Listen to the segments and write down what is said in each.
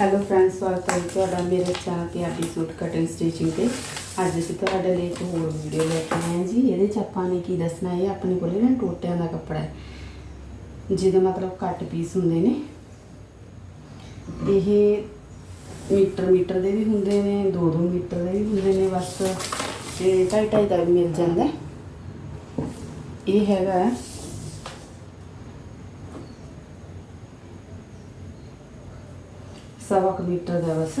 Hello friends ਸਵਾਗਤ ਹੈ ਜੀ ਤੁਹਾਡਾ ਮੇਰੇ ਚੈਨਲ ਤੇ ਆਡੀ ਸੂਟ ਕਟਿੰਗ ਸਟਿਚਿੰਗ ਤੇ। ਅੱਜ ਅਸੀਂ ਤੁਹਾਡੇ ਲਈ ਇੱਕ ਹੋਰ ਵੀਡੀਓ ਲੈ ਕੇ ਆਏ ਹਾਂ ਜੀ। ਇਹਦੇ ਚ ਆਪਾਂ ਨੇ ਕੀ ਦੱਸਣਾ ਹੈ ਆਪਣੇ ਕੋਲੇ ਨਾ ਟੋਟਿਆਂ ਦਾ ਕੱਪੜਾ ਹੈ। ਜਿਹਦੇ ਮਤਲਬ ਕੱਟ ਪੀਸ ਹੁੰਦੇ ਨੇ। ਇਹ ਮੀਟਰ ਮੀਟਰ ਦੇ ਵੀ ਹੁੰਦੇ ਨੇ 2-2 ਮੀਟਰ ਦੇ ਵੀ ਹੁੰਦੇ ਨੇ ਬਸ। ਤੇ 2.5 ਦਾ ਵੀ ਮਿਲ ਜਾਂਦਾ। ਇਹ ਹੈਗਾ ਹੈ ਸਵਾ ਕੁ ਮੀਟਰ ਦਾ ਬਸ।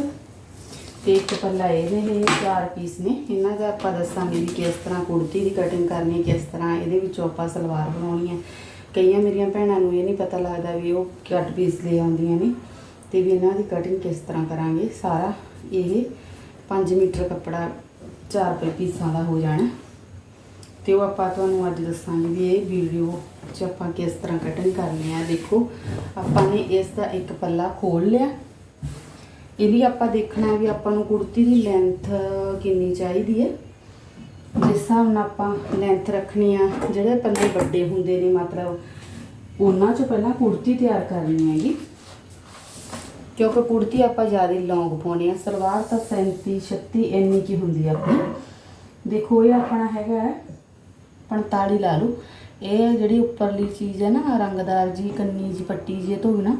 ਤੇ ਇੱਕ ਪੱਲਾ ਇਹ ਨੇ ਚਾਰ ਪੀਸ ਨੇ। ਇਹਨਾਂ ਦਾ ਆਪਾਂ ਦੱਸਾਂਗੇ ਵੀ ਕਿਸ ਤਰ੍ਹਾਂ ਕੁੜਤੀ ਦੀ ਕਟਿੰਗ ਕਰਨੀ, ਕਿਸ ਤਰ੍ਹਾਂ ਇਹਦੇ ਵਿੱਚੋਂ ਆਪਾਂ ਸਲਵਾਰ ਬਣਾਉਣੀ ਹੈ। ਕਈਆਂ ਮੇਰੀਆਂ ਭੈਣਾਂ ਨੂੰ ਇਹ ਨਹੀਂ ਪਤਾ ਲੱਗਦਾ ਵੀ ਉਹ ਕੱਟ ਪੀਸ ਲੈ ਆਉਂਦੀਆਂ ਨੇ। ਤੇ ਵੀ ਇਹਨਾਂ ਦੀ ਕਟਿੰਗ ਕਿਸ ਤਰ੍ਹਾਂ ਕਰਾਂਗੇ। ਸਾਰਾ ਇਹ 5 ਮੀਟਰ ਕੱਪੜਾ 4 ਰੁਪਏ ਪੀਸਾਂ ਦਾ ਹੋ ਜਾਣਾ। ਤੇ ਉਹ ਆਪਾਂ ਤੁਹਾਨੂੰ ਅੱਜ ਦੱਸਾਂਗੇ ਵੀ ਇਹ ਵੀਡੀਓ 'ਚ ਆਪਾਂ ਕਿਸ ਤਰ੍ਹਾਂ ਕਟਿੰਗ ਕਰਨੀ ਹੈ। ਦੇਖੋ, ਆਪਾਂ ਨੇ ਇਸ ਦਾ ਇੱਕ ਪੱਲਾ ਖੋਲ ਲਿਆ। ਇਹਦੀ ਆਪਾਂ ਦੇਖਣਾ ਵੀ ਆਪਾਂ ਨੂੰ ਕੁੜਤੀ ਦੀ ਲੈਂਥ ਕਿੰਨੀ ਚਾਹੀਦੀ ਹੈ। ਜਿਸ ਹਿਸਾਬ ਨਾਲ ਆਪਾਂ ਲੈਂਥ ਰੱਖਣੀ ਆ, ਜਿਹੜੇ ਪੱਲੇ ਵੱਡੇ ਹੁੰਦੇ ਨੇ ਮਤਲਬ, ਉਹਨਾਂ 'ਚ ਪਹਿਲਾਂ ਕੁੜਤੀ ਤਿਆਰ ਕਰਨੀ ਹੈਗੀ। ਕਿਉਂਕਿ ਕੁੜਤੀ ਆਪਾਂ ਜ਼ਿਆਦਾ ਲੌਂਗ ਪਾਉਣੀ ਆ, ਸਲਵਾਰ ਤਾਂ 37 36 ਇੰਨੀ ਕੀ ਹੁੰਦੀ ਆ ਆਪਣੀ। ਦੇਖੋ, ਇਹ ਆਪਣਾ ਹੈਗਾ ਹੈ 45 ਲਾ ਲਓ। ਇਹ ਜਿਹੜੀ ਉੱਪਰਲੀ ਚੀਜ਼ ਹੈ ਨਾ, ਰੰਗਦਾਰ ਜੀ, ਕੰਨੀ ਜੀ, ਪੱਟੀ ਜੀ ਤੋਂ ਬਿਨਾ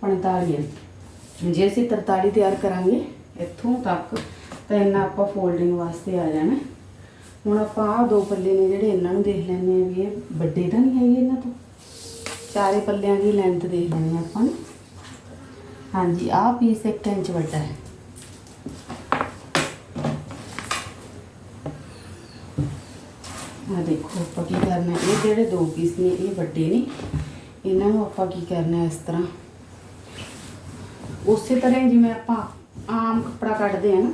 45 ਹੈ ਜੇ ਅਸੀਂ 43 ਤਿਆਰ ਕਰਾਂਗੇ, ਇੱਥੋਂ ਤੱਕ ਤਾਂ ਇਹਨਾਂ ਆਪਾਂ ਫੋਲਡਿੰਗ ਵਾਸਤੇ ਆ ਜਾਣਾ। ਹੁਣ ਆਪਾਂ ਆਹ ਦੋ ਪੱਲੇ ਨੇ ਜਿਹੜੇ ਇਹਨਾਂ ਨੂੰ ਦੇਖ ਲੈਂਦੇ ਆ ਵੀ ਇਹ ਵੱਡੇ ਤਾਂ ਨਹੀਂ ਹੈਗੇ ਇਹਨਾਂ ਤੋਂ। ਚਾਰੇ ਪੱਲਿਆਂ ਦੀ ਲੈਂਥ ਦੇਖ ਲੈਣੀ ਆਪਾਂ ਨੇ। ਹਾਂਜੀ, ਆਹ ਪੀਸ 1 ਇੰਚ ਵੱਡਾ ਹੈ। ਆ ਦੇਖੋ ਆਪਾਂ ਕੀ ਕਰਨਾ, ਇਹ ਜਿਹੜੇ ਦੋ ਪੀਸ ਨੇ, ਇਹ ਵੱਡੇ ਨੇ। ਇਹਨਾਂ ਨੂੰ ਆਪਾਂ ਕੀ ਕਰਨਾ ਇਸ ਤਰ੍ਹਾਂ ਉਸੇ ਤਰ੍ਹਾਂ ਹੀ ਜਿਵੇਂ ਆਪਾਂ ਆਮ ਕੱਪੜਾ ਕੱਢਦੇ ਆ ਨਾ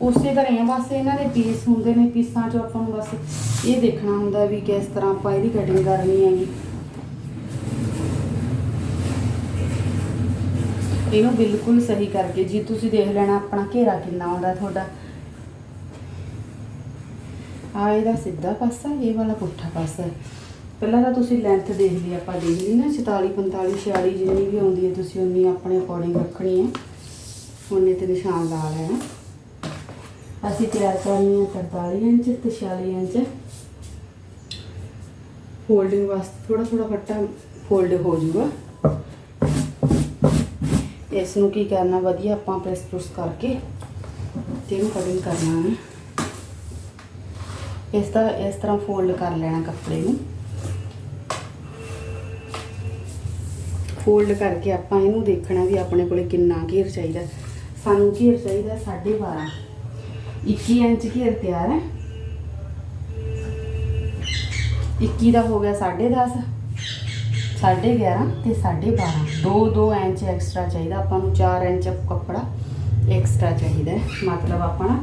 ਉਸੇ ਤਰ੍ਹਾਂ ਆ, ਬਸ ਇਹਨਾਂ ਦੇ ਪੀਸ ਹੁੰਦੇ ਨੇ ਪੀਸਾਂ 'ਚੋਂ ਆਪਾਂ ਨੂੰ ਬਸ ਇਹ ਦੇਖਣਾ ਹੁੰਦਾ ਵੀ ਕਿਸ ਤਰ੍ਹਾਂ ਆਪਾਂ ਇਹਦੀ ਕਟਿੰਗ ਕਰਨੀ ਹੈਗੀ ਇਹਨੂੰ ਬਿਲਕੁਲ ਸਹੀ ਕਰਕੇ ਜੀ ਤੁਸੀਂ ਦੇਖ ਲੈਣਾ ਆਪਣਾ ਘੇਰਾ ਕਿੰਨਾ ਆਉਂਦਾ ਤੁਹਾਡਾ ਆ ਇਹਦਾ ਸਿੱਧਾ ਪਾਸਾ ਇਹ ਵਾਲਾ ਪੁੱਠਾ ਪਾਸਾ ਹੈ। ਪਹਿਲਾਂ ਤਾਂ ਤੁਸੀਂ ਲੈਂਥ ਦੇਖ ਲਈ ਆਪਾਂ ਦੇਖ ਲਈ ਨਾ 44 45 46 ਜਿੰਨੀ ਵੀ ਆਉਂਦੀ ਹੈ ਤੁਸੀਂ ਉਨੀ ਆਪਣੇ ਅਕੋਰਡਿੰਗ ਰੱਖਣੀ ਹੈ। ਉਹਨੇ ਤੇ ਨਿਸ਼ਾਨ ਲਾ ਲੈਣਾ ਅਸੀਂ ਤਿਆਰ ਕਰਨੀ ਹੈ 43 ਇੰਚ ਤੇ 46 ਇੰਚ। ਫੋਲਡਿੰਗ ਵਾਸਤੇ ਥੋੜਾ ਥੋੜਾ ਫੱਟਾ ਫੋਲਡ ਹੋ ਜਾਊਗਾ। ਇਸ ਨੂੰ ਕੀ ਕਰਨਾ, ਵਧੀਆ ਆਪਾਂ ਪ੍ਰੈਸ ਪ੍ਰੈਸ ਕਰਕੇ ਤੇ ਇਹਨੂੰ ਕਟਿੰਗ ਕਰਨਾ ਹੈ। ਇਸ ਤਰ੍ਹਾਂ ਇਸ ਤਰ੍ਹਾਂ ਫੋਲਡ ਕਰ ਲੈਣਾ ਕੱਪੜੇ ਨੂੰ। ਫੋਲਡ ਕਰਕੇ ਆਪਾਂ ਇਹਨੂੰ ਦੇਖਣਾ ਵੀ ਆਪਣੇ ਕੋਲੇ ਕਿੰਨਾ ਘੇਰ ਚਾਹੀਦਾ। ਸਾਨੂੰ ਘੇਰ ਚਾਹੀਦਾ 12.5 21 ਇੰਚ ਘੇਰ ਤਿਆਰ ਹੈ। 21 ਦਾ ਹੋ ਗਿਆ 10.5 11.5 ਤੇ 12.5 ਦੋ ਦੋ ਇੰਚ ਐਕਸਟਰਾ ਚਾਹੀਦਾ ਆਪਾਂ ਨੂੰ 4 ਇੰਚ ਕੱਪੜਾ ਐਕਸਟਰਾ ਚਾਹੀਦਾ ਮਤਲਬ ਆਪਾਂ ਨਾ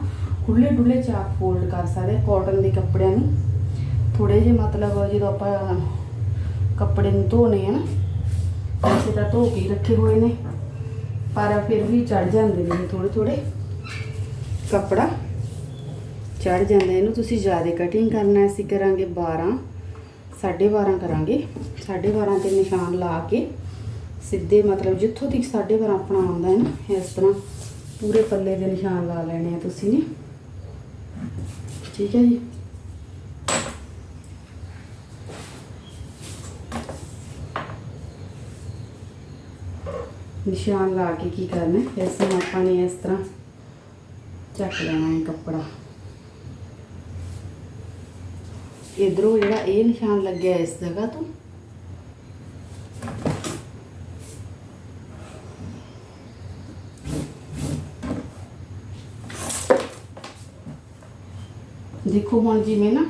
ਖੁੱਲੇ ਡੁੱਲੇ ਚਾਕ ਫੋਲਡ ਕਰ ਸਕਦੇ ਕਾਟਨ ਦੇ ਕੱਪੜਿਆਂ ਨੂੰ। ਥੋੜੇ ਜਿਹੇ ਮਤਲਬ ਜਦੋਂ ਆਪਾਂ ਕੱਪੜੇ ਨੂੰ ਧੋਨੇ ਆ ਨਾ ਵੈਸੇ ਤਾਂ ਧੋ ਕੇ ਹੀ ਰੱਖੇ ਹੋਏ ਨੇ। ਪਰ ਫਿਰ ਵੀ ਚੜ ਜਾਂਦੇ ਨੇ ਥੋੜੇ ਥੋੜੇ ਕੱਪੜਾ ਚੜ ਜਾਂਦਾ, ਇਹਨੂੰ ਤੁਸੀਂ ਜ਼ਿਆਦਾ ਕਟਿੰਗ ਕਰਨਾ ਅਸੀਂ ਕਰਾਂਗੇ 12 12.5 ਕਰਾਂਗੇ। 12.5 ਤੇ ਨਿਸ਼ਾਨ ਲਾ ਕੇ ਸਿੱਧੇ ਮਤਲਬ ਜਿੱਥੋਂ ਤੱਕ 12.5 ਆਪਣਾ ਆਉਂਦਾ ਹੈ ਨਾ, ਇਸ ਤਰ੍ਹਾਂ ਪੂਰੇ ਪੱਲੇ ਦੇ ਨਿਸ਼ਾਨ ਲਾ ਲੈਣੇ ਆ ਤੁਸੀਂ ਨੇ। ਠੀਕ ਹੈ ਜੀ। ਨਿਸ਼ਾਨ ਲਾ ਕੇ ਕੀ ਕਰਨਾ ਹੈ? ਇਸ ਨੂੰ ਆਪਾਂ ਨੇ ਇਸ ਤਰ੍ਹਾਂ ਚੱਕ ਲੈਣਾ ਹੈ ਕੱਪੜਾ ਇਧਰੋਂ ਜਿਹੜਾ ਇਹ ਨਿਸ਼ਾਨ ਲੱਗਿਆ ਇਸ ਜਗ੍ਹਾ ਤੋਂ ਦੇਖੋ ਹੁਣ ਜਿਵੇਂ ਨਾ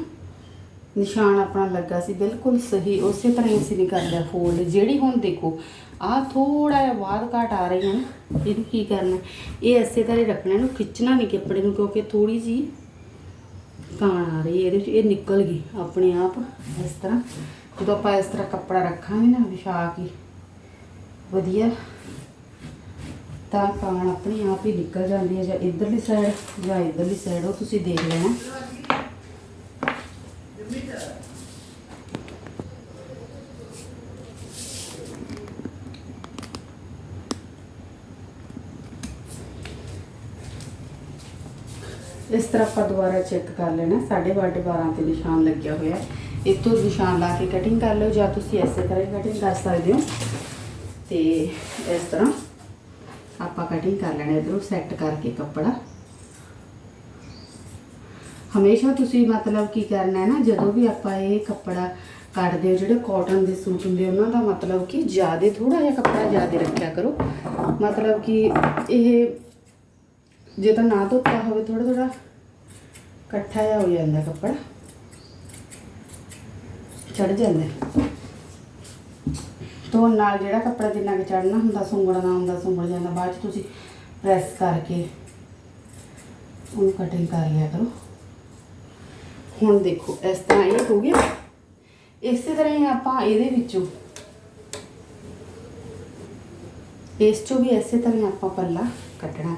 ਨਿਸ਼ਾਨ ਆਪਣਾ ਲੱਗਾ ਸੀ, ਬਿਲਕੁਲ ਸਹੀ, ਉਸੇ ਤਰ੍ਹਾਂ ਹੀ ਅਸੀਂ ਨਹੀਂ ਲਿਆ ਫੋਲਡ ਜਿਹੜੀ ਹੁਣ ਦੇਖੋ ਆ ਥੋੜਾ ਜਿਹਾ ਬਾਅਦ ਘਟ ਆ ਰਹੀ ਹੈ ਨਾ, ਇਹਨੂੰ ਕੀ ਕਰਨਾ ਇਹ ਇਸੇ ਤਰ੍ਹਾਂ ਹੀ ਰੱਖਣਾ, ਇਹਨੂੰ ਖਿੱਚਣਾ ਨਹੀਂ ਕੱਪੜੇ ਨੂੰ, ਕਿਉਂਕਿ ਥੋੜੀ ਜੀ ਕਾਣ ਆ ਰਹੀ ਹੈ, ਇਹਦੇ ਵਿੱਚ ਇਹ ਨਿਕਲ ਗਈ ਆਪਣੇ ਆਪ ਇਸ ਤਰ੍ਹਾਂ। ਜਦੋਂ ਆਪਾਂ ਇਸ ਤਰ੍ਹਾਂ ਕੱਪੜਾ ਰੱਖਾਂਗੇ ਨਾ ਵਿਛਾ ਕੇ ਵਧੀਆ। ਤਾਂ ਕਾਣ ਆਪਣੇ ਆਪ ਹੀ ਨਿਕਲ ਜਾਂਦੀ ਹੈ, ਜਾਂ ਇਧਰਲੀ ਸਾਈਡ ਜਾਂ ਇਧਰਲੀ ਸਾਈਡ ਉਹ ਤੁਸੀਂ ਦੇਖ ਲੈਣਾ ਇਸ ਤਰ੍ਹਾਂ ਆਪਾਂ ਦੁਬਾਰਾ ਚੈੱਕ ਕਰ ਲੈਣਾ 12.5 12 ਤੇ ਨਿਸ਼ਾਨ ਲੱਗਿਆ ਹੋਇਆ ਹੈ। ਤੋਂ ਨਿਸ਼ਾਨ ਲਾ ਕੇ ਕਟਿੰਗ ਕਰ ਲਓ, ਜਾਂ ਤੁਸੀਂ ਐਸੇ ਤਰ੍ਹਾਂ ਕਟਿੰਗ ਕਰ ਸਕਦੇ ਹੋ। ਤੇ ਇਸ ਤਰ੍ਹਾਂ ਆਪਾਂ ਕਟਿੰਗ ਕਰ ਲੈਣਾ, ਇਧਰੋਂ ਸੈੱਟ ਕਰਕੇ ਕੱਪੜਾ। ਹਮੇਸ਼ਾ ਤੁਸੀਂ ਮਤਲਬ ਕੀ ਕਰਨਾ ਹੈ ਨਾ, ਜਦੋਂ ਵੀ ਆਪਾਂ ਇਹ ਕੱਪੜਾ ਕੱਢਦੇ ਹੋ, ਜਿਹੜੇ ਕਾਟਨ ਦੇ ਸੂਟ ਹੁੰਦੇ ਉਹਨਾਂ ਦਾ ਮਤਲਬ ਕਿ ਜ਼ਿਆਦਾ ਥੋੜਾ ਜਿਹਾ ਕੱਪੜਾ ਜ਼ਿਆਦਾ ਰੱਖਿਆ ਕਰੋ। ਮਤਲਬ ਕਿ ਇਹ ਜੇ ਤਾਂ ਨਾ ਧੋਤਾ ਹੋਵੇ ਥੋੜਾ ਥੋੜਾ ਇਕੱਠਾ ਜਿਹਾ ਹੋ ਜਾਂਦਾ ਕੱਪੜਾ ਚੜ ਜਾਂਦਾ ਧੋਣ ਨਾਲ ਜਿਹੜਾ ਕੱਪੜਾ ਜਿੰਨਾ ਕਿ ਚੜਨਾ ਹੁੰਦਾ ਸੁੰਗੜਨਾ ਹੁੰਦਾ ਸੁੰਗੜ ਜਾਂਦਾ ਬਾਅਦ ਚ ਤੁਸੀਂ ਪ੍ਰੈਸ ਕਰਕੇ ਉਹਨੂੰ ਕਟਿੰਗ ਕਰ ਲਿਆ ਕਰੋ ਹੁਣ ਦੇਖੋ ਇਸ ਤਰ੍ਹਾਂ ਇਹ ਹੋ ਗਿਆ ਇਸੇ ਤਰ੍ਹਾਂ ਹੀ ਆਪਾਂ ਇਹਦੇ ਵਿੱਚੋਂ ਇਸ ਚੋਂ ਵੀ ਇਸੇ ਤਰ੍ਹਾਂ ਹੀ ਆਪਾਂ ਪੱਲਾ ਕੱਟਣਾ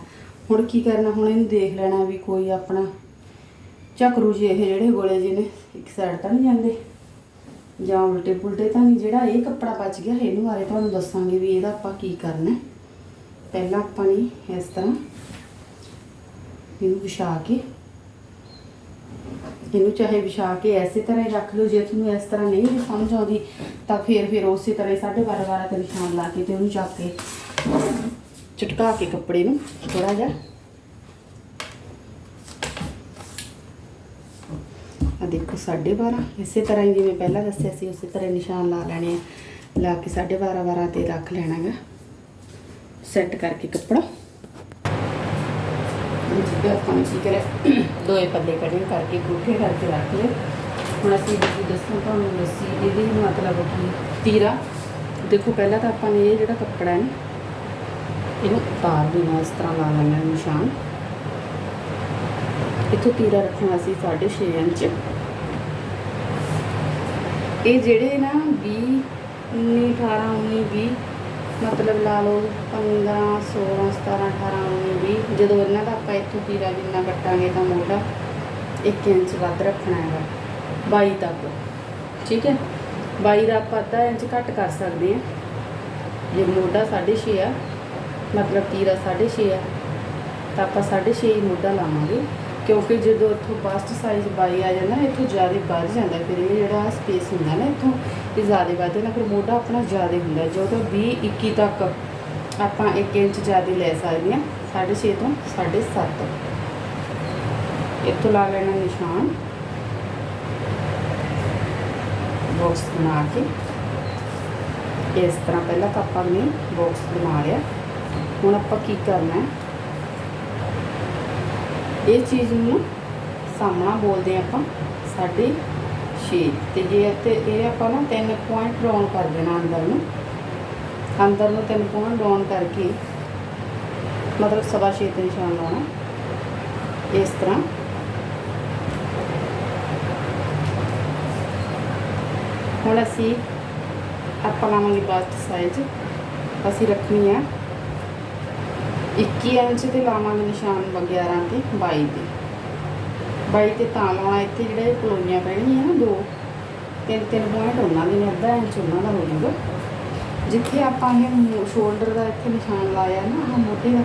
ਹੁਣ ਕੀ ਕਰਨਾ ਹੁਣ ਇਹਨੂੰ ਦੇਖ ਲੈਣਾ ਵੀ ਕੋਈ ਆਪਣਾ ਚੱਕਰੂ ਜਿਹੇ ਇਹ ਜਿਹੜੇ ਗੋਲੇ ਜਿਹੇ ਨੇ, ਇੱਕ ਸਾਈਡ ਤਾਂ ਨਹੀਂ ਜਾਂਦੇ। ਜਾਂ ਉਲਟੇ ਪੁਲਟੇ ਤਾਂ ਨਹੀਂ, ਜਿਹੜਾ ਇਹ ਕੱਪੜਾ ਬਚ ਗਿਆ, ਇਹਨੂੰ ਬਾਰੇ ਤੁਹਾਨੂੰ ਦੱਸਾਂਗੇ ਵੀ ਇਹਦਾ ਆਪਾਂ ਕੀ ਕਰਨਾ ਪਹਿਲਾਂ ਆਪਾਂ ਨੇ ਇਸ ਤਰ੍ਹਾਂ ਇਹਨੂੰ ਵਿਛਾ ਕੇ, ਇਹਨੂੰ ਚਾਹੇ ਵਿਛਾ ਕੇ ਐਸੇ ਤਰ੍ਹਾਂ ਹੀ ਰੱਖ ਲਓ, ਜੇ ਤੁਹਾਨੂੰ ਇਸ ਤਰ੍ਹਾਂ ਨਹੀਂ ਵੀ ਸਮਝ ਆਉਂਦੀ, ਤਾਂ ਫਿਰ ਫਿਰ ਉਸੇ ਤਰ੍ਹਾਂ ਹੀ 12.5 12 ਤੇ ਨਿਸ਼ਾਨ ਲਾ ਕੇ ਤੇ ਉਹਨੂੰ ਚੱਕ ਕੇ ਚਟਕਾ ਕੇ ਕੱਪੜੇ ਨੂੰ ਥੋੜਾ ਜਿਹਾ ਆ ਦੇਖੋ 12.5 ਇਸੇ ਤਰ੍ਹਾਂ ਹੀ ਜਿਵੇਂ ਪਹਿਲਾਂ ਦੱਸਿਆ ਸੀ, ਉਸੇ ਤਰ੍ਹਾਂ ਨਿਸ਼ਾਨ ਲਾ ਲੈਣੇ ਆ। ਲਾ ਕੇ 12.5 12 ਤੇ ਰੱਖ ਲੈਣਾ ਗਾ। ਸੈੱਟ ਕਰਕੇ ਕੱਪੜਾ। ਜਿੱਦਾਂ ਆਪਾਂ ਨੇ ਕੀ ਕਰਿਆ, ਦੋਏ ਪੱਲੇ ਕਟਿੰਗ ਕਰਕੇ, ਗੁੱਠੇ ਕਰਕੇ ਰੱਖ ਲਏ। ਹੁਣ ਅਸੀਂ ਜੀ ਦੱਸਾਂ ਤੁਹਾਨੂੰ ਦੱਸੀ ਇਹਦੇ ਮਤਲਬ ਕੀ ਤੀਰਾ। ਦੇਖੋ ਪਹਿਲਾਂ ਤਾਂ ਆਪਾਂ ਨੇ ਇਹ ਜਿਹੜਾ ਕੱਪੜਾ ਹੈ ਨਾ, ਇਹਨੂੰ ਉਤਾਰ ਦੇਣਾ, ਇਸ ਤਰ੍ਹਾਂ ਲਾ ਲੈਣਾ ਨਿਸ਼ਾਨ। ਇੱਥੋਂ ਤੀਰਾ ਰੱਖਣਾ ਸੀ 6.5 ਇੰਚ। ਇਹ ਜਿਹੜੇ ਨਾ 20 19 18 19 20 ਮਤਲਬ ਲਾ ਲਓ 15 16 17 18 19 20 ਜਦੋਂ ਇਹਨਾਂ ਦਾ ਆਪਾਂ ਇੱਥੋਂ ਤੀਰਾ ਜਿੰਨਾ ਕੱਟਾਂਗੇ ਤਾਂ ਮੋਢਾ 1 ਇੰਚ ਵੱਧ ਰੱਖਣਾ ਹੈਗਾ 22 ਤੱਕ, ਠੀਕ ਹੈ? 22 ਦਾ ਆਪਾਂ ਅੱਧਾ ਇੰਚ ਘੱਟ ਕਰ ਸਕਦੇ ਹਾਂ। ਜੇ ਮੋਢਾ 6.5 ਆ, ਮਤਲਬ ਤੀਰਾ 6.5 ਆ, ਤਾਂ ਆਪਾਂ 6.5 ਹੀ ਮੋਢਾ ਲਾਵਾਂਗੇ। ਕਿਉਂਕਿ ਜਦੋਂ ਇੱਥੋਂ ਬਾਸਟ ਸਾਈਜ਼ ਬਾਈ ਆ ਜਾਂਦਾ ਨਾ, ਇੱਥੋਂ ਜ਼ਿਆਦਾ ਵੱਧ ਜਾਂਦਾ। ਫਿਰ ਇਹ ਜਿਹੜਾ ਸਪੇਸ ਹੁੰਦਾ ਨਾ ਇੱਥੋਂ, ਇਹ ਜ਼ਿਆਦਾ ਵੱਧ ਜਾਂਦਾ। ਫਿਰ ਮੋਢਾ ਆਪਣਾ ਜ਼ਿਆਦਾ ਹੁੰਦਾ। ਜਦੋਂ ਤਾਂ 20 21 ਤੱਕ ਆਪਾਂ 1 ਇੰਚ ਜ਼ਿਆਦਾ ਲੈ ਸਕਦੇ ਹਾਂ 6.5 ਤੋਂ 7.5 ਇੱਥੋਂ ਲਾ ਲੈਣਾ ਨਿਸ਼ਾਨ। ਬਾਕਸ ਬਣਾ ਕੇ ਇਸ ਤਰ੍ਹਾਂ ਪਹਿਲਾਂ ਤਾਂ ਆਪਾਂ ਨੇ ਬਾਕਸ ਬਣਾ ਲਿਆ। ਹੁਣ ਆਪਾਂ ਕੀ ਕਰਨਾ ਹੈ? ਇਹ ਚੀਜ਼ ਨੂੰ ਸਾਹਮਣਾ ਬੋਲਦੇ ਹਾਂ ਆਪਾਂ ਸਾਢੇ 6 ਤੇ ਜੇ ਤੇ ਇਹ ਆਪਾਂ ਨਾ ਤਿੰਨ ਪੁਆਇੰਟ ਡਾਊਨ ਕਰ ਦੇਣਾ ਅੰਦਰ ਨੂੰ। ਅੰਦਰ ਨੂੰ ਤਿੰਨ ਪੁਆਇੰਟ ਡਾਊਨ ਕਰਕੇ, ਮਤਲਬ ਸਵਾ 6 ਤੇ ਨਿਸ਼ਾਨ ਲਾਉਣਾ। ਇਸ ਤਰ੍ਹਾਂ। ਹੁਣ ਅਸੀਂ ਆਪਾਂ ਲਾਵਾਂਗੇ ਬਾਸਟ ਸਾਈਜ਼ ਅਸੀਂ ਰੱਖਣੀ ਆ। 21 ਇੰਚ ਤੇ ਲਾਵਾਂਗੇ ਨਿਸ਼ਾਨ 11 ਤੇ 22 ਤੇ। 22 ਤੇ ਤਾਂ ਲਾਉਣਾ ਇੱਥੇ ਜਿਹੜੇ ਕਲੋਈਆਂ ਪੈਣੀਆਂ ਨਾ ਦੋ, ਤਿੰਨ ਤਿੰਨ ਪੁਆਇੰਟ ਉਹਨਾਂ ਦੇ ਨੇ, ਅੱਧਾ ਇੰਚ ਉਹਨਾਂ ਦਾ ਹੋ ਜਾਊਗਾ। ਜਿੱਥੇ ਆਪਾਂ ਇਹ ਸ਼ੋਲਡਰ ਦਾ ਇੱਥੇ ਨਿਸ਼ਾਨ ਲਾਇਆ ਨਾ, ਆਹ ਮੋਢੇ ਦਾ,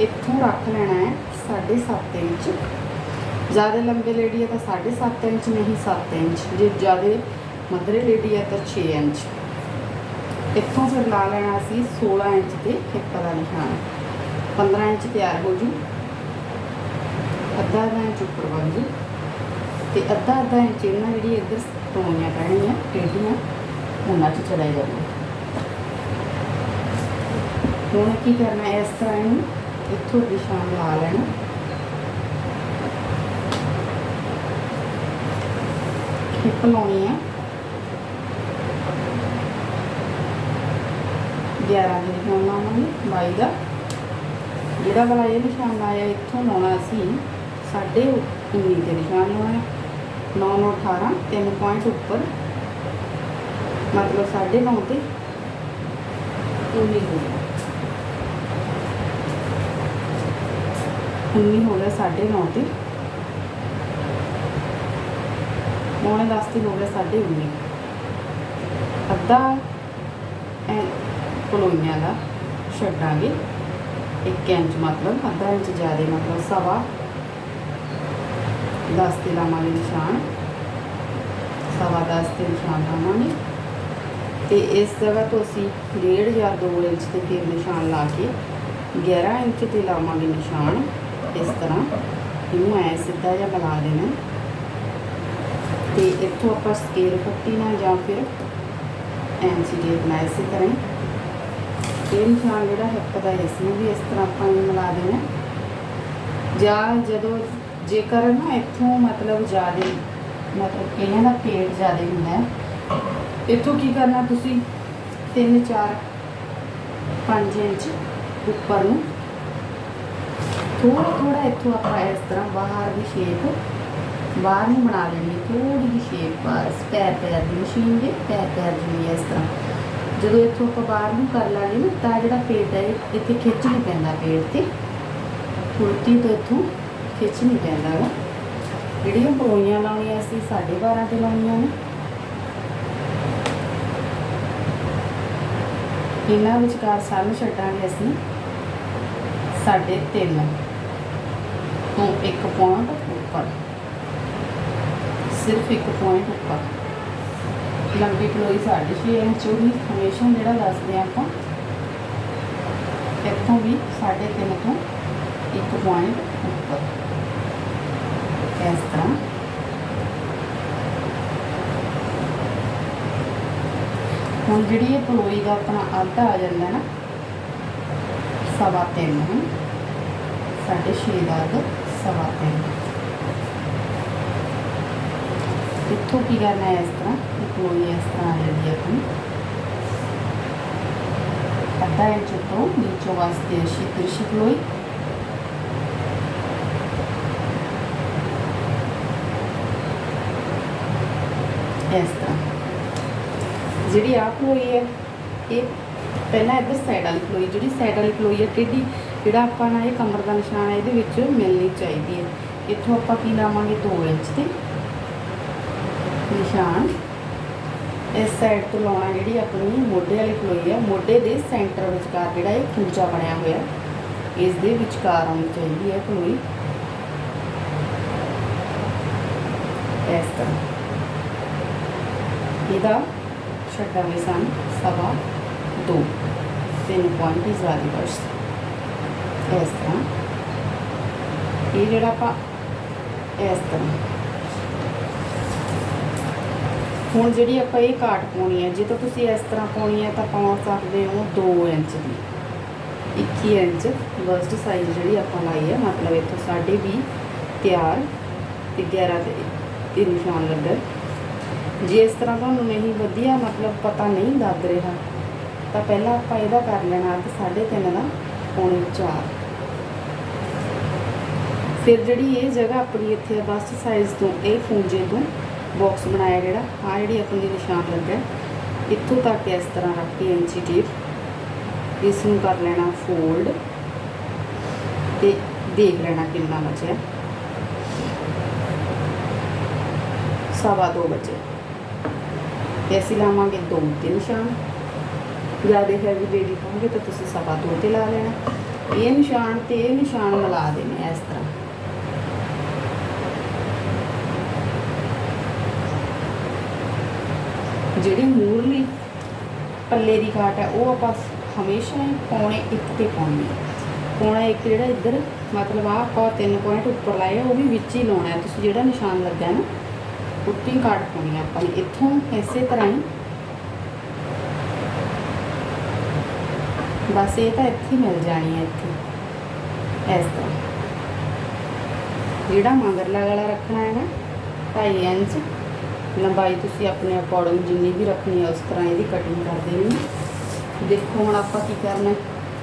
ਇੱਥੋਂ ਰੱਖ ਲੈਣਾ ਹੈ 7.5 ਇੰਚ। ਜ਼ਿਆਦਾ ਲੰਬੇ ਲੇਡੀ ਹੈ ਤਾਂ 7.5 ਇੰਚ, ਨਹੀਂ 7 ਇੰਚ। ਜੇ ਜ਼ਿਆਦਾ ਮਧਰੇ ਲੇਡੀ ਹੈ ਤਾਂ 6 ਇੰਚ। ਇੱਥੋਂ ਫਿਰ ਲਾ ਲੈਣਾ ਸੀ 16 ਇੰਚ ਤੇ ਹਿੱਪ ਦਾ ਨਿਸ਼ਾਨ। 15 ਇੰਚ ਤਿਆਰ ਹੋ ਜੂ, ਅੱਧਾ ਅੱਧਾ ਇੰਚ ਉੱਪਰ ਵੱਧ ਜੂ ਤੇ ਅੱਧਾ ਅੱਧਾ ਇੰਚ ਇਹਨਾਂ ਜਿਹੜੀ ਇੱਧਰ ਤੋਣੀਆਂ ਪੈਣੀਆਂ ਟੇਢੀਆਂ ਉਹਨਾਂ 'ਚ ਚਲੇ ਜਾਣਾ ਹੁਣ ਕੀ ਕਰਨਾ ਇਸ ਤਰ੍ਹਾਂ ਇਹਨੂੰ ਇੱਥੋਂ ਨਿਸ਼ਾਨ ਲਾ ਲੈਣਾ। ਹਿੱਪ ਲਾਉਣੀ ਆ। 11 ਦੇ ਨਿਸ਼ਾਨ ਲਾਵਾਂਗੇ 22 ਦਾ। ਜਿਹੜਾ ਵਾਲਾ ਇਹ ਨਿਸ਼ਾਨ ਲਾਇਆ ਇੱਥੋਂ ਲਾਉਣਾ ਅਸੀਂ ਸਾਢੇ 19 'ਤੇ ਨਿਸ਼ਾਨ ਲਾਉਣਾ 9 9 18 ਤਿੰਨ ਪੁਆਇੰਟ ਉੱਪਰ, ਮਤਲਬ ਸਾਢੇ 9 ਤੇ 19 ਹੋ ਗਿਆ। 19 ਹੋ ਗਿਆ, ਸਾਢੇ 9 ਤੇ। ਪੌਣੇ 10 ਤੇ ਹੋ ਗਿਆ, ਸਾਢੇ 19 ਅੱਧਾ ਐ, ਕਲੋਈਆਂ ਦਾ, ਛੱਡਾਂਗੇ। 1 ਇੰਚ ਮਤਲਬ, ਅੱਧਾ ਇੰਚ ਜ਼ਿਆਦਾ ਮਤਲਬ ਸਵਾ। 10 ਤੇ ਲਾਵਾਂਗੇ ਨਿਸ਼ਾਨ। ਸਵਾ 10 ਤੇ ਨਿਸ਼ਾਨ ਲਾਵਾਂਗੇ। ਤੇ ਇਸ ਜਗ੍ਹਾ ਤੋਂ ਅਸੀਂ 1.5 ਜਾਂ 2 ਇੰਚ ਤੇ ਫਿਰ ਨਿਸ਼ਾਨ ਲਾ ਕੇ 11 ਇੰਚ ਤੇ ਲਾਵਾਂਗੇ ਨਿਸ਼ਾਨ। ਇਸ ਤਰ੍ਹਾਂ ਇਹਨੂੰ ਐ ਸਿੱਧਾ ਜਿਹਾ ਬਣਾ ਦੇਣਾ। ਤੇ ਇੱਥੋਂ ਆਪਾਂ ਸਕੇਲ ਪੱਟੀ ਨਾਲ ਜਾਂ ਫਿਰ ਐਂਚੀ ਟੇਪ ਨਾਲ ਇਸੇ ਤਰ੍ਹਾਂ ਹੀ। ਇਹ ਨਿਸ਼ਾਨ ਜਿਹੜਾ ਹਿੱਪ ਦਾ ਇਸ ਨੂੰ ਵੀ ਇਸ ਤਰ੍ਹਾਂ ਆਪਾਂ ਇਹਨੂੰ ਮਿਲਾ ਦੇਣਾ। ਜਾਂ ਜਦੋਂ ਜੇਕਰ ਨਾ ਇੱਥੋਂ ਮਤਲਬ ਜ਼ਿਆਦਾ, ਮਤਲਬ ਕਈਆਂ ਦਾ ਪੇਟ ਜ਼ਿਆਦਾ ਹੁੰਦਾ ਹੈ, ਇੱਥੋਂ ਕੀ ਕਰਨਾ ਤੁਸੀਂ? 3 4 5 ਇੰਚ ਉੱਪਰ ਨੂੰ ਥੋੜਾ ਥੋੜਾ ਇੱਥੋਂ ਆਪਾਂ ਇਸ ਤਰ੍ਹਾਂ ਬਾਹਰ ਦੀ ਸ਼ੇਪ ਬਾਹਰ ਨੂੰ ਬਣਾ ਲੈਣੀ ਥੋੜੀ ਜਿਹੀ ਸ਼ੇਪ ਬਸ ਪੈਰ ਪੈਰ ਦੀ ਮਸ਼ੀਨ ਦੇ ਪੈਰ ਪੈਰ ਜਿਵੇਂ ਇਸ ਤਰ੍ਹਾਂ। ਜਦੋਂ ਇੱਥੋਂ ਆਪਾਂ ਬਾਹਰ ਨੂੰ ਕਰ ਲਾਂਗੇ ਨਾ, ਤਾਂ ਜਿਹੜਾ ਪੇਟ ਹੈ, ਇੱਥੇ ਖਿੱਚ ਨਹੀਂ ਪੈਂਦਾ ਪੇਟ ਤੇ। ਕੁੜਤੀ ਤੋਂ ਇੱਥੋਂ ਖਿੱਚ ਨਹੀਂ ਪੈਂਦਾ ਵਾ ਜਿਹੜੀਆਂ ਪਰੋਈਆਂ ਲਾਉਣੀਆਂ ਅਸੀਂ 12.5 ਤੇ ਲਾਉਣੀਆਂ ਨੇ। ਇਹਨਾਂ ਵਿਚਕਾਰ ਸਾਨੂੰ ਛੱਡਾਂਗੇ ਅਸੀਂ ਸਾਢੇ ਤਿੰਨ। ਤੋਂ ਇੱਕ ਪੁਆਇੰਟ ਉੱਪਰ। ਸਿਰਫ ਇੱਕ ਪੁਆਇੰਟ ਉੱਪਰ। ਲੰਬੀ ਪਲੋਈ ਸਾਢੇ ਛੇ ਇੰਚ ਉਹੀ ਹਮੇਸ਼ਾ ਜਿਹੜਾ ਦੱਸਦੇ ਆ ਆਪਾਂ, ਇੱਥੋਂ ਵੀ ਸਾਢੇ ਤਿੰਨ ਤੋਂ ਇੱਕ ਪੁਆਇੰਟ ਉੱਪਰ। ਇਸ ਤਰ੍ਹਾਂ। ਹੁਣ ਜਿਹੜੀ ਇਹ ਪਲੋਈ ਦਾ ਆਪਣਾ ਅੱਧ ਆ ਜਾਂਦਾ ਨਾ, ਸਵਾ ਤਿੰਨ ਹੈ ਸਾਢੇ ਛੇ ਦਾ ਅੱਧ, ਸਵਾ ਤਿੰਨ। ਇੱਥੋਂ ਕੀ ਕਰਨਾ ਹੈ ਇਸ ਤਰ੍ਹਾਂ? ਇਹ ਪਲੋਈ ਇਸ ਤਰ੍ਹਾਂ ਆ ਜਾਂਦੀ ਹੈ ਆਪਣੀ। ਅੱਧਾ ਇੰਚ ਤੋਂ ਨੀਚੋਂ ਵਾਸਤੇ ਅਸ਼ੀ ਤਿਰਛੀ ਪਲੋਈ ਇਸ ਤਰ੍ਹਾਂ। ਜਿਹੜੀ ਆ ਪਲੋਈ ਹੈ, ਇਹ ਪਹਿਲਾਂ ਇੱਧਰ ਸਾਈਡ ਵਾਲੀ ਪਲੋਈ ਜਿਹੜੀ ਸਾਈਡ ਵਾਲੀ ਪਲੋਈ ਹੈ ਟੇਢੀ ਜਿਹੜਾ ਆਪਾਂ ਨਾ ਇਹ ਕਮਰ ਦਾ ਨਿਸ਼ਾਨ ਹੈ, ਇਹਦੇ ਵਿੱਚ ਮਿਲਣੀ ਚਾਹੀਦੀ ਹੈ। ਇੱਥੋਂ ਆਪਾਂ ਕੀ ਲਾਵਾਂਗੇ? 2 ਇੰਚ ਤੇ ਨਿਸ਼ਾਨ। ਇਸ ਸਾਈਡ ਤੋਂ ਲਾਉਣਾ ਜਿਹੜੀ ਆਪਣੀ ਮੋਢੇ ਵਾਲੀ ਪਲੋਈ ਹੈ ਮੋਢੇ ਦੇ ਸੈਂਟਰ ਵਿਚਕਾਰ ਜਿਹੜਾ ਇਹ ਖੂੰਚਾ ਬਣਿਆ ਹੋਇਆ। ਇਸ ਦੇ ਵਿਚਕਾਰ ਆਉਣੀ ਚਾਹੀਦੀ ਹੈ ਪਲੋਈ ਇਸ ਤਰ੍ਹਾਂ। ਇਹਦਾ ਛੱਡਾਂਗੇ ਸਨ ਸਵਾ ਦੋ। ਤਿੰਨ ਪੁਆਇੰਟ ਇਸ ਵਾਲੀ ਵਰਸ। ਇਸ ਤਰ੍ਹਾਂ। ਇਹ ਜਿਹੜਾ ਆਪਾਂ ਇਸ ਤਰ੍ਹਾਂ ਹੁਣ ਜਿਹੜੀ ਆਪਾਂ ਇਹ ਕਾਟ ਪਾਉਣੀ ਹੈ, ਜੇ ਤਾਂ ਤੁਸੀਂ ਇਸ ਤਰ੍ਹਾਂ ਪਾਉਣੀ ਹੈ, ਤਾਂ ਪਾ ਸਕਦੇ ਹੋ 2 ਇੰਚ ਦੀ। 21 ਇੰਚ ਬਸਟ ਸਾਈਜ਼ ਜਿਹੜੀ ਆਪਾਂ ਲਾਈ ਹੈ, ਮਤਲਬ ਇੱਥੋਂ ਸਾਡੇ ਵੀ ਤਿਆਰ ਤੇ 11 ਤੇ ਇਹ ਨਿਸ਼ਾਨ ਲੱਗਾ ਜੇ ਇਸ ਤਰ੍ਹਾਂ ਤੁਹਾਨੂੰ ਨਹੀਂ ਵਧੀਆ, ਮਤਲਬ ਪਤਾ ਨਹੀਂ ਲੱਗ ਰਿਹਾ, ਤਾਂ ਪਹਿਲਾਂ ਆਪਾਂ ਇਹਦਾ ਕਰ ਲੈਣਾ ਤੇ 3.5 ਦਾ ਪੌਣੇ 4 ਫਿਰ ਜਿਹੜੀ ਇਹ ਜਗ੍ਹਾ ਆਪਣੀ ਇੱਥੇ ਬਸਟ ਸਾਈਜ਼ ਤੋਂ, ਇਹ ਫੂੰਜੇ ਤੋਂ ਬਾਕਸ ਬਣਾਇਆ ਜਿਹੜਾ ਆ ਜਿਹੜੀ ਆਪਣੀ ਨਿਸ਼ਾਨ ਲੱਗਾ ਇੱਥੋਂ ਤੱਕ ਇਸ ਤਰ੍ਹਾਂ ਰੱਖ ਇੰਚੀ ਟੇਪ ਇਸ ਨੂੰ ਕਰ ਲੈਣਾ ਫੋਲਡ ਤੇ ਦੇਖ ਲੈਣਾ ਕਿੰਨਾ ਬਚਿਆ। ਸਵਾ ਦੋ ਬਚੇ। ਤੇ ਅਸੀਂ ਲਾਵਾਂਗੇ ਦੋ ਤੇ ਨਿਸ਼ਾਨ। ਜ਼ਿਆਦਾ ਹੈਵੀ ਬੇਬੀ ਪਾਉਂਗੇ ਤਾਂ ਤੁਸੀਂ ਸਵਾ ਦੋ ਤੇ ਲਾ ਲੈਣਾ। ਇਹ ਨਿਸ਼ਾਨ ਤੇ ਇਹ ਨਿਸ਼ਾਨ ਮਿਲਾ ਦੇਣੇ ਇਸ ਤਰ੍ਹਾਂ। ਜਿਹੜੀ ਮੂਰਲੀ ਪੱਲੇ ਦੀ ਘਾਟ ਹੈ, ਉਹ ਆਪਾਂ ਹਮੇਸ਼ਾ ਹੀ ਪੌਣੇ ਇੱਕ ਤੇ ਪਾਉਣੀ ਹੈ। ਪੌਣਾ ਇੱਕ ਜਿਹੜਾ ਇੱਧਰ, ਮਤਲਬ ਆ ਆਪਾਂ ਤਿੰਨ ਪੁਆਇੰਟ ਉੱਪਰ ਲਾਏ ਉਹ ਵੀ ਵਿੱਚ ਹੀ ਲਾਉਣਾ ਹੈ। ਤੁਸੀਂ ਜਿਹੜਾ ਨਿਸ਼ਾਨ ਲੱਗਾ ਹੈ ਨਾ, ਉੱਤੀ ਕਾਟ ਪਾਉਣੀ ਹੈ ਆਪਾਂ ਨੇ। ਇੱਥੋਂ ਇਸੇ ਤਰ੍ਹਾਂ ਹੀ ਬਸ ਇਹ ਤਾਂ ਇੱਥੇ ਮਿਲ ਜਾਣੀ ਹੈ ਇੱਥੇ, ਇਸ ਤਰ੍ਹਾਂ। ਜਿਹੜਾ ਮਗਰਲਾ ਗਲਾ ਰੱਖਣਾ ਹੈਗਾ 2.5 ਇੰਚ ਲੰਬਾਈ ਤੁਸੀਂ ਆਪਣੇ ਅਕੋਰਡਿੰਗ ਜਿੰਨੀ ਵੀ ਰੱਖਣੀ ਹੈ ਉਸ ਤਰ੍ਹਾਂ ਇਹਦੀ ਕਟਿੰਗ ਕਰ ਦੇਣੀ ਦੇਖੋ ਹੁਣ ਆਪਾਂ ਕੀ ਕਰਨਾ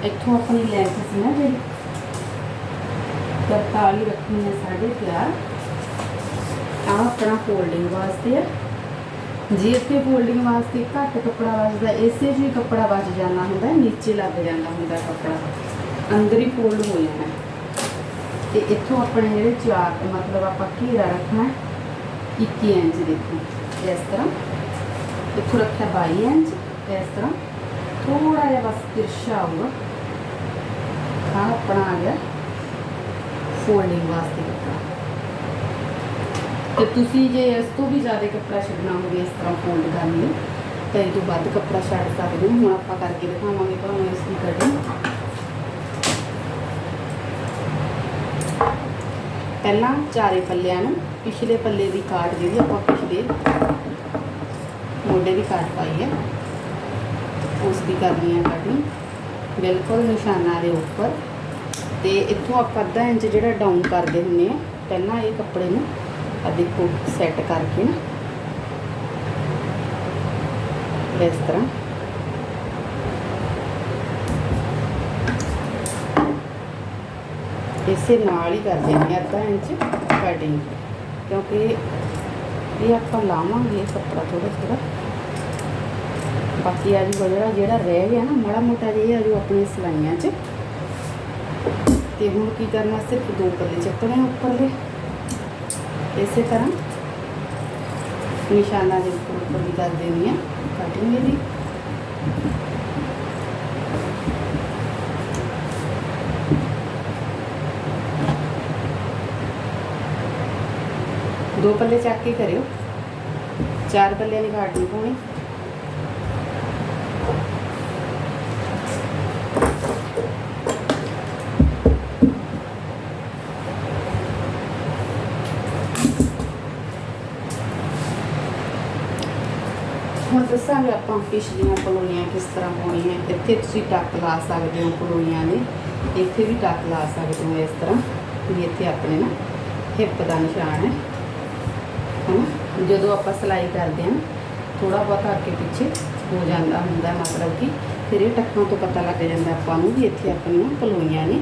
ਇੱਥੋਂ ਆਪਣੀ ਲੈਂਥ ਸੀ ਨਾ ਜਿਹੜੀ 43 ਰੱਖਣੀ ਹੈ ਸਾਢੇ ਚਾਰ। ਆਹ ਆਪਣਾ ਫੋਲਡਿੰਗ ਵਾਸਤੇ ਹੈ ਜੇ ਇੱਥੇ ਫੋਲਡਿੰਗ ਵਾਸਤੇ ਘੱਟ ਕੱਪੜਾ ਵੱਜਦਾ, ਇਸੇ 'ਚ ਕੱਪੜਾ ਵੱਜ ਜਾਣਾ ਹੁੰਦਾ, ਨੀਚੇ ਲੱਗ ਜਾਂਦਾ ਹੁੰਦਾ ਕੱਪੜਾ। ਅੰਦਰ ਹੀ ਫੋਲਡ ਹੋ ਜਾਣਾ। ਤੇ ਇੱਥੋਂ ਆਪਣੇ ਜਿਹੜੇ ਚਾਰ, ਮਤਲਬ ਆਪਾਂ ਘੇਰਾ ਰੱਖਣਾ 21 ਇੰਚ ਦੇਖੋ। ਇਸ ਤਰ੍ਹਾਂ। ਇੱਥੋਂ ਰੱਖਿਆ 22 ਇੰਚ ਇਸ ਤਰ੍ਹਾਂ। ਥੋੜਾ ਜਿਹਾ ਬਸ ਤਿਰਛਾ ਆਊਗਾ ਆਹ ਆਪਣਾ ਆ ਗਿਆ। ਫੋਲਡਿੰਗ ਵਾਸਤੇ ਕੱਪੜਾ ਤੇ ਤੁਸੀਂ ਜੇ ਇਸ ਤੋਂ ਵੀ ਜ਼ਿਆਦਾ ਕੱਪੜਾ ਛੱਡਣਾ ਹੋਵੇ, ਇਸ ਤਰ੍ਹਾਂ ਫੋਲਡ ਕਰਨ ਲਈ, ਤਾਂ ਇਹ ਤੋਂ ਵੱਧ ਕੱਪੜਾ ਛੱਡ ਸਕਦੇ ਹੋ। ਹੁਣ ਆਪਾਂ ਕਰਕੇ ਦਿਖਾਵਾਂਗੇ ਤੁਹਾਨੂੰ ਇਸ ਦੀ ਕਟਿੰਗ ਪਹਿਲਾਂ ਚਾਰੇ ਪੱਲਿਆਂ ਨੂੰ ਪਿਛਲੇ ਪੱਲੇ ਦੀ ਕਾਟ ਜਿਹੜੀ ਆਪਾਂ ਪਿਛਲੇ ਮੋਢੇ ਦੀ ਕਾਟ ਪਾਈ ਹੈ, ਉਸ ਦੀ ਕਰਨੀ ਹੈ ਕਟਿੰਗ ਬਿਲਕੁਲ ਨਿਸ਼ਾਨਾ ਦੇ ਉੱਪਰ। ਤੇ ਇੱਥੋਂ ਆਪਾਂ ਅੱਧਾ ਇੰਚ ਜਿਹੜਾ ਡਾਊਨ ਕਰਦੇ ਹੁੰਨੇ ਆ ਪਹਿਲਾਂ ਇਹ ਕੱਪੜੇ ਨੂੰ ਆ ਦੇਖੋ ਸੈੱਟ ਕਰਕੇ ਨਾ। ਇਸ ਤਰ੍ਹਾਂ। ਇਸੇ ਨਾਲ ਹੀ ਕਰ ਦੇਣੀ ਆ ਅੱਧਾ ਇੰਚ ਕਟਿੰਗ ਕਿਉਂਕਿ ਇਹ ਆਪਾਂ ਲਾਵਾਂਗੇ ਕੱਪੜਾ ਥੋੜਾ ਥੋੜਾ ਬਾਕੀ ਆ ਜੂਗਾ ਜਿਹੜਾ ਜਿਹੜਾ ਰਹਿ ਗਿਆ ਨਾ, ਮਾੜਾ ਮੋਟਾ ਜਿਹਾ ਆ ਜੋ ਆਪਣੀ ਸਲਾਈਆਂ 'ਚ। ਤੇ ਹੁਣ ਕੀ ਕਰਨਾ, ਸਿਰਫ ਦੋ ਪੱਲੇ ਚੱਕਣੇ ਆ ਉੱਪਰਲੇ। ਇਸੇ ਤਰ੍ਹਾਂ ਨਿਸ਼ਾਨਾਂ ਦੇ ਉੱਪਰ ਉੱਪਰ ਵੀ ਕਰ ਦੇਣੀ ਆ ਕਟਿੰਗ ਇਹਦੀ। ਦੋ ਪੱਲੇ ਚੱਕ ਕੇ ਕਰਿਓ। ਚਾਰ ਪੱਲਿਆਂ ਦੀ ਘਾਟ ਪਾਉਣੀ। ਹੁਣ ਦੱਸਾਂਗੇ ਆਪਾਂ ਪਿਛਲੀਆਂ ਪਲੋਈਆਂ ਕਿਸ ਤਰ੍ਹਾਂ ਪਾਉਣੀਆਂ। ਇੱਥੇ ਤੁਸੀਂ ਟੱਕ ਲਾ ਸਕਦੇ ਹੋ ਪਲੋਈਆਂ ਦੇ। ਇੱਥੇ ਵੀ ਟੱਕ ਲਾ ਸਕਦੇ ਹੋ ਇਸ ਤਰ੍ਹਾਂ। ਵੀ ਇੱਥੇ ਆਪਣੇ ਨਾ ਹਿੱਪ ਦਾ ਨਿਸ਼ਾਨ ਹੈ। ਹਨਾ ਜਦੋਂ ਆਪਾਂ ਸਿਲਾਈ ਕਰਦੇ ਹਾਂ ਥੋੜਾ ਬਹੁਤ ਅੱਗੇ ਪਿੱਛੇ ਹੋ ਜਾਂਦਾ ਹੁੰਦਾ ਮਤਲਬ ਕਿ, ਫਿਰ ਇਹ ਟੱਕਾਂ ਤੋਂ ਪਤਾ ਲੱਗ ਜਾਂਦਾ ਆਪਾਂ ਨੂੰ ਵੀ ਇੱਥੇ ਆਪਣੀਆਂ ਪਲੋਈਆਂ ਨੇ।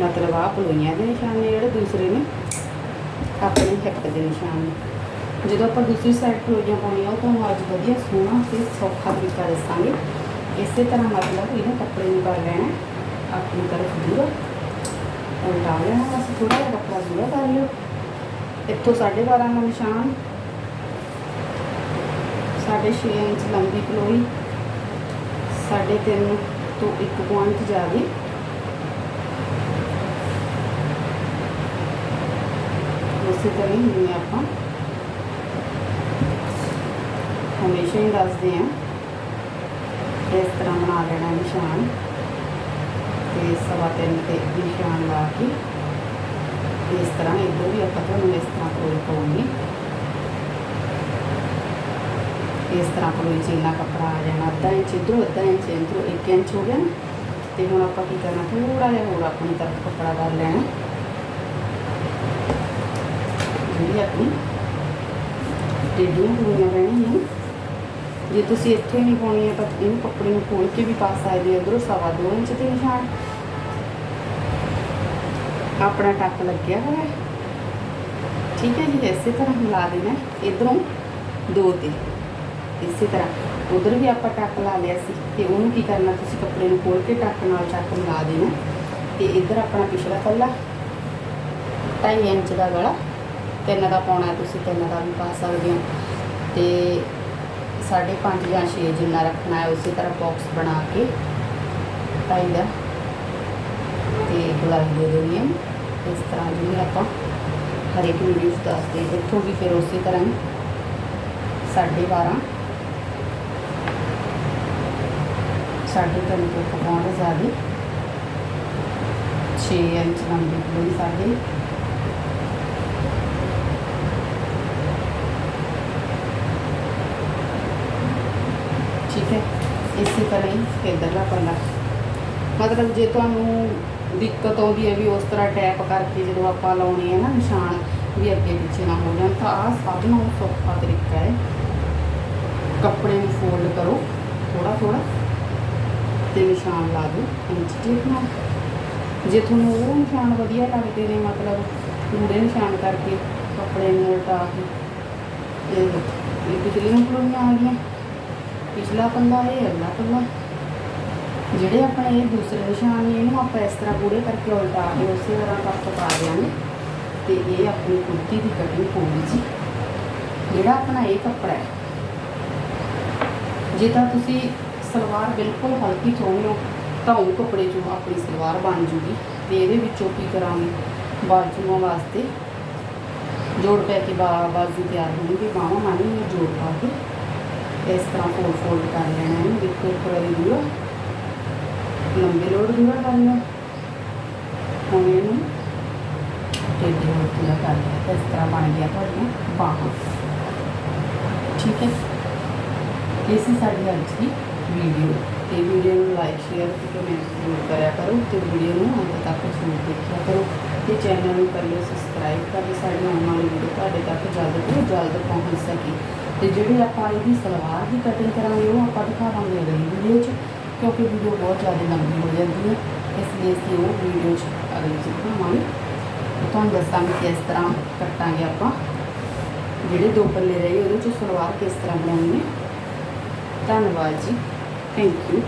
ਮਤਲਬ ਆ ਪਲੋਈਆਂ ਦੇ ਨਿਸ਼ਾਨ ਨੇ, ਜਿਹੜੇ ਦੂਸਰੇ ਨੇ, ਆਪਣੇ ਹਿੱਪ ਦੇ ਨਿਸ਼ਾਨ ਨੇ। ਜਦੋਂ ਆਪਾਂ ਦੂਸਰੀ ਸਾਈਡ ਪਲੋਈਆਂ ਪਾਉਣੀਆਂ, ਉਹ ਤੁਹਾਨੂੰ ਅੱਜ ਵਧੀਆ ਸੋਹਣਾ ਤੇ ਸੌਖਾ ਤਰੀਕਾ ਦੱਸਾਂਗੇ। ਇਸੇ ਤਰ੍ਹਾਂ ਮਤਲਬ ਇਹਨੂੰ ਕੱਪੜੇ ਨੂੰ ਕਰ ਲੈਣਾ, ਆਪਣੀ ਤਰਫ ਦੂਰ। ਉਲਟਾ ਲੈਣਾ ਬਸ ਥੋੜਾ ਜਿਹਾ ਕੱਪੜਾ ਦੂਰ ਕਰ ਲਿਓ। ਇੱਥੋਂ 12.5 ਦਾ ਨਿਸ਼ਾਨ 6.5 ਇੰਚ ਲੰਬੀ ਪਲੋਈ 3.5 ਤੋਂ 1 ਪੁਆਇੰਟ ਜ਼ਿਆਦਾ। ਉਸੇ ਤਰ੍ਹਾਂ ਹੀ ਜਿਵੇਂ ਆਪਾਂ ਹਮੇਸ਼ਾ ਹੀ ਦੱਸਦੇ ਆ ਇਸ ਤਰ੍ਹਾਂ ਬਣਾ ਲੈਣਾ ਨਿਸ਼ਾਨ ਤੇ ਸਵਾ ਤਿੰਨ ਤੇ ਨਿਸ਼ਾਨ ਲਾ ਕੇ ਇਸ ਤਰ੍ਹਾਂ ਇੱਧਰ ਵੀ ਆਪਾਂ ਤੁਹਾਨੂੰ ਇਸ ਤਰ੍ਹਾਂ ਕੋਈ ਪਾਉਣੀ ਇਸ ਤਰ੍ਹਾਂ ਕੋਈ ਚੀਨਾ ਕੱਪੜਾ ਆ ਜਾਣਾ ਅੱਧਾ ਇੰਚ ਇੱਧਰੋਂ ਅੱਧਾ ਇੰਚ ਇੱਧਰੋਂ 1 ਇੰਚ ਹੋ ਗਿਆ ਤੇ ਹੁਣ ਆਪਾਂ ਕੀ ਕਰਨਾ ਥੋੜਾ ਜਿਹਾ ਹੋਰ ਆਪਣੀ ਤਰਫ ਕੱਪੜਾ ਕਰ ਲੈਣਾ ਜਿਹੜੀ ਆਪਣੀ ਟੇਡੀਆਂ ਹੋਈਆਂ ਰਹਿਣੀਆਂ ਜੇ ਤੁਸੀਂ ਇੱਥੇ ਨਹੀਂ ਪਾਉਣੀ ਹੈ ਤਾਂ ਇਹਨੂੰ ਕੱਪੜੇ ਨੂੰ ਖੋਲ ਕੇ ਵੀ ਪਾ ਸਕਦੇ ਹੋ ਇੱਧਰੋਂ ਸਵਾ ਦੋ ਇੰਚ ਤੇ ਨਿਸ਼ਾਨ ਆਪਣਾ ਟੱਕ ਲੱਗਿਆ ਹੋਇਆ ਠੀਕ ਹੈ ਜੀ, ਇਸੇ ਤਰ੍ਹਾਂ ਹਿਲਾ ਦੇਣਾ ਇਧਰੋਂ ਦੋ ਤੇ। ਇਸੇ ਤਰ੍ਹਾਂ। ਉਧਰ ਵੀ ਆਪਾਂ ਟੱਕ ਲਾ ਲਿਆ ਸੀ। ਤੇ ਉਹਨੂੰ ਕੀ ਕਰਨਾ, ਤੁਸੀਂ ਕੱਪੜੇ ਨੂੰ ਖੋਲ ਕੇ ਟੱਕ ਨਾਲ ਟੱਕ ਮਿਲਾ ਦੇਣਾ। ਤੇ ਇਧਰ ਆਪਣਾ ਪਿਛਲਾ ਪੱਲਾ 2.5 ਇੰਚ ਦਾ ਗਲਾ। ਤਿੰਨ ਦਾ ਪਾਉਣਾ ਤੁਸੀਂ, ਤਿੰਨ ਦਾ ਵੀ ਪਾ ਸਕਦੇ ਹੋ। ਤੇ 5.5 ਜਾਂ 6 ਜਿੰਨਾ ਰੱਖਣਾ ਹੈ, ਉਸੇ ਤਰ੍ਹਾਂ ਬਾਕਸ ਬਣਾ ਕੇ ਢਾਈ ਦਾ। ਤੇ ਗੁਲਾਈ ਦੇ ਦੇਣੀ ਹੈ। ਇਸ ਤਰ੍ਹਾਂ ਜਿਵੇਂ ਆਪਾਂ ਹਰ ਇੱਕ ਵੀਡੀਓ ਦੱਸਦੇ, ਇੱਥੋਂ ਵੀ ਫਿਰ ਉਸੇ ਤਰ੍ਹਾਂ ਹੀ ਸਾਢੇ 12 ਸਾਢੇ ਤਿੰਨ ਤੋਂ ਪਕਾਉਣ ਜ਼ਿਆਦਾ 6 ਇੰਚ ਲੰਬੀ ਪੂਰੀ ਸਾਡੇ ਠੀਕ ਹੈ, ਇਸੇ ਤਰ੍ਹਾਂ ਹੀ ਇਧਰਲਾ ਪੱਲਾ। ਮਤਲਬ ਜੇ ਤੁਹਾਨੂੰ ਦਿੱਕਤ ਆਉਂਦੀ ਹੈ ਵੀ ਉਸ ਤਰ੍ਹਾਂ ਟੈਪ ਕਰਕੇ ਜਦੋਂ ਆਪਾਂ ਲਾਉਣੇ ਆ ਨਾ ਨਿਸ਼ਾਨ ਵੀ ਅੱਗੇ ਪਿੱਛੇ ਨਾ ਹੋ ਜਾਣ ਤਾਂ ਆਹ ਸਭ ਨੂੰ ਸੌਖਾ ਤਰੀਕਾ ਹੈ। ਕੱਪੜੇ ਨੂੰ ਫੋਲਡ ਕਰੋ ਥੋੜਾ ਥੋੜਾ ਤੇ ਨਿਸ਼ਾਨ ਲਾ ਦਿਓ ਇੰਚ ਟੇਪ ਨਾਲ। ਜੇ ਤੁਹਾਨੂੰ ਉਹ ਨਿਸ਼ਾਨ ਵਧੀਆ ਲੱਗਦੇ ਨੇ ਮਤਲਬ ਪੂਰੇ ਨਿਸ਼ਾਨ ਕਰਕੇ ਕੱਪੜੇ ਨੂੰ ਉਲਟਾ ਕੇ ਇਹ ਦੇਖੋ, ਇਹ ਪਿਛਲੀਆਂ ਆ ਗਈਆਂ। ਪਿਛਲਾ ਪੱਲਾ ਇਹ ਅਗਲਾ ਪੱਲਾ ਜਿਹੜੇ ਆਪਣੇ ਇਹ ਦੂਸਰੇ ਨਿਸ਼ਾਨ ਨੇ, ਇਹਨੂੰ ਆਪਾਂ ਇਸ ਤਰ੍ਹਾਂ ਪੂਰੇ ਕਰਕੇ ਉਲਟਾ ਕੇ ਉਸੇ ਤਰ੍ਹਾਂ ਕੱਪ ਪਾ ਦਿਆਂਗੇ ਤੇ ਇਹ ਆਪਣੀ ਕੁੜਤੀ ਦੀ ਕਟਿੰਗ ਹੋਊਗੀ ਜੀ। ਜਿਹੜਾ ਆਪਣਾ ਇਹ ਕੱਪੜਾ ਹੈ। ਜੇ ਤਾਂ ਤੁਸੀਂ ਸਲਵਾਰ ਬਿਲਕੁਲ ਹਲਕੀ ਚਾਹੁੰਦੇ ਹੋ ਤਾਂ ਉਹ ਕੱਪੜੇ ਜੋ ਆਪਣੀ ਸਲਵਾਰ ਬਣ ਜੂਗੀ। ਤੇ ਇਹਦੇ ਵਿੱਚੋਂ ਕੀ ਕਰਾਂਗੇ? ਬਾਜੂਆਂ ਵਾਸਤੇ ਜੋੜ ਪੈ ਕੇ ਬਾਜ਼ੂ ਤਿਆਰ ਹੋਣਗੇ, ਬਾਹਾਂ ਮਾਨੀ ਜੋੜ ਪਾ ਕੇ। ਇਸ ਤਰ੍ਹਾਂ ਫੋਲਡ ਫੋਲਡ ਕਰ ਲੈਣਾ ਹੈ ਦੇਖੋ ਇੱਕ ਵਾਰੀ ਦੂਰਾ ਲੰਬੇ ਲੋੜ ਦੂਰਾ ਕਰਨਾ ਹੁਣ ਇਹਨੂੰ ਟੇਢੇ ਹੋ ਕੇ ਕਰ ਲਿਆ ਇਸ ਤਰ੍ਹਾਂ ਬਣ ਗਿਆ ਤੁਹਾਡੀਆਂ ਬਾਹਾਂ। ਠੀਕ ਹੈ? ਇਹ ਸੀ ਸਾਡੀ ਅੱਜ ਦੀ ਵੀਡੀਓ ਤੇ ਵੀਡੀਓ ਨੂੰ ਲਾਈਕ ਸ਼ੇਅਰ ਤੇ ਕਮੈਂਟ ਜ਼ਰੂਰ ਕਰਿਆ ਕਰੋ ਤੇ ਵੀਡੀਓ ਨੂੰ ਅੰਤ ਤੱਕ ਜ਼ਰੂਰ ਦੇਖਿਆ ਕਰੋ। ਤੇ ਚੈਨਲ ਨੂੰ ਕਰ ਲਿਓ ਸਬਸਕ੍ਰਾਈਬ ਕਰਕੇ ਸਾਡੀ ਆਉਣ ਵਾਲੀ ਵੀਡੀਓ ਤੁਹਾਡੇ ਤੱਕ ਜਲਦ ਤੋਂ ਜਲਦ ਪਹੁੰਚ ਸਕੇ। ਤੇ ਜਿਹੜੀ ਆਪਾਂ ਇਹਦੀ ਸਲਵਾਰ ਦੀ ਕਟਿੰਗ ਕਰਾਂਗੇ, ਉਹ ਆਪਾਂ ਦਿਖਾਵਾਂਗੇ ਅਗਲੀ ਵੀਡੀਓ 'ਚ। ਕਿਉਂਕਿ ਵੀਡੀਓ ਬਹੁਤ ਜ਼ਿਆਦਾ ਲੰਬੀ ਹੋ ਜਾਂਦੀ ਹੈ, ਇਸ ਲਈ ਅਸੀਂ ਉਹ ਵੀਡੀਓ 'ਚ ਅਗਲੀ 'ਚ ਦਿਖਾਵਾਂਗੇ ਤੇ ਤੁਹਾਨੂੰ ਦੱਸਾਂਗੇ ਕਿਸ ਤਰ੍ਹਾਂ ਕੱਟਾਂਗੇ ਆਪਾਂ। ਜਿਹੜੇ ਦੋ ਪੱਲੇ ਰਹੇ, ਉਹਦੇ 'ਚ ਸਲਵਾਰ ਕਿਸ ਤਰ੍ਹਾਂ ਬਣਾਉਣੀ ਹੈ। ਧੰਨਵਾਦ ਜੀ। Thank you